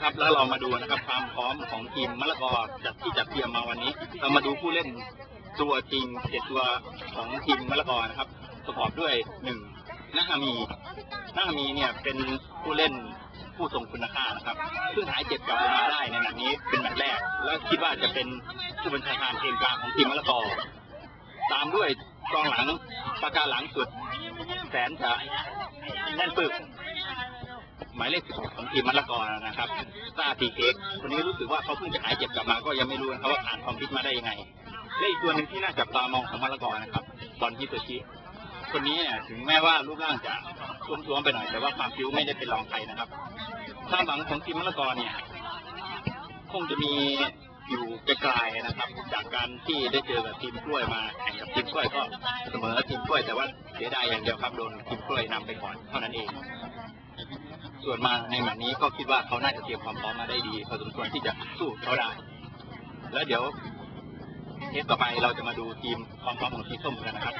ครับ แล้วเรามาดูนะครับความพร้อมของทีมมะละกอจัดที่จัดเตรียมมาวันนี้ เรามาดูผู้เล่นตัวจริงเจ็ดตัวของทีมมะละกอนะครับ ประกอบด้วยหนึ่งนาฮามีนาฮามีเนี่ยเป็นผู้เล่นผู้ทรงคุณค่านะครับซึ่งหายเจ็บกลับมาได้ในนัดนี้เป็นแมตช์แรก แล้วคิดว่าจะเป็นผู้บัญชาการเกมกลางของทีมมะละกอ ตามด้วยกองหลังปากกาหลังสุด แสนจะแน่นปึก หมายเลข16ของทีมมะละกอนะครับซาตีเค้กคนนี้รู้สึกว่าเขาเพิ่งจะหายเจ็บกลับมาก็ยังไม่รู้นะครับว่าผ่านความพิษมาได้ยังไงและอีกตัวหนึ่งที่น่าจับตามองของมะละกอนะครับบอลฮิโตชิคนนี้เนี่ยถึงแม้ว่ารูปร่างจะท้วมๆไปหน่อยแต่ว่าความผิวไม่ได้เป็นรองใครนะครับความหวังของทีมมะละกอเนี่ยคงจะมีอยู่ไกลๆนะครับ จากการที่ได้เจอกับทีมกล้วยมาแข่งกับทีมกล้วยก็เสมอทีมกล้วยแต่ว่าเสียดายอย่างเดียวครับโดนทีมกล้วยนำไปก่อนเท่านั้นเอง ส่วนมาในหมัดนี้ก็คิดว่าเขาน่าจะเตรียมความพร้อมมาได้ดีพอสมควรที่จะสู้เขาได้แล้วเดี๋ยวเทปต่อไปเราจะมาดูทีมความพร้อมของทีมส้มกันนะครับ